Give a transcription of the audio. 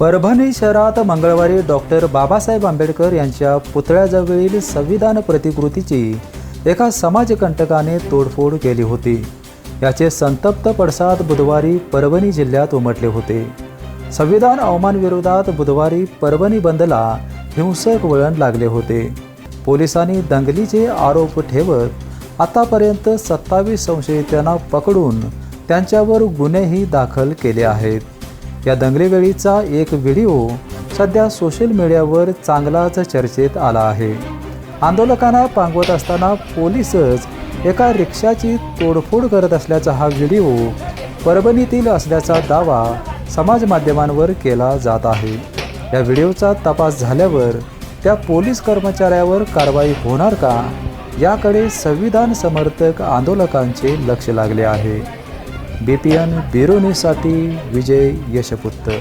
परभणी शहरात मंगळवारी डॉक्टर बाबासाहेब आंबेडकर यांच्या पुतळ्याजवळील संविधान प्रतिकृतीची एका समाजकंटकाने तोडफोड केली होती. याचे संतप्त पडसाद बुधवारी परभणी जिल्ह्यात उमटले होते. संविधान अवमानविरोधात बुधवारी परभणी बंदला हिंसक वळण लागले होते. पोलिसांनी दंगलीचे आरोप ठेवत आतापर्यंत सत्तावीस संशयितांना पकडून त्यांच्यावर गुन्हेही दाखल केले आहेत. या दंगलीवेळीचा एक व्हिडिओ सध्या सोशल मीडियावर चांगलाच चर्चेत आला आहे. आंदोलकांना पांगवत असताना पोलीसच एका रिक्षाची तोडफोड करत असल्याचा हा व्हिडिओ परभणीतील असल्याचा दावा समाज माध्यमांवर केला जात आहे. या व्हिडिओचा तपास झाल्यावर त्या पोलीस कर्मचाऱ्यावर कारवाई होणार का? याकडे संविधान समर्थक आंदोलकांचे लक्ष लागले आहे. बी पी विजय यशपुत्र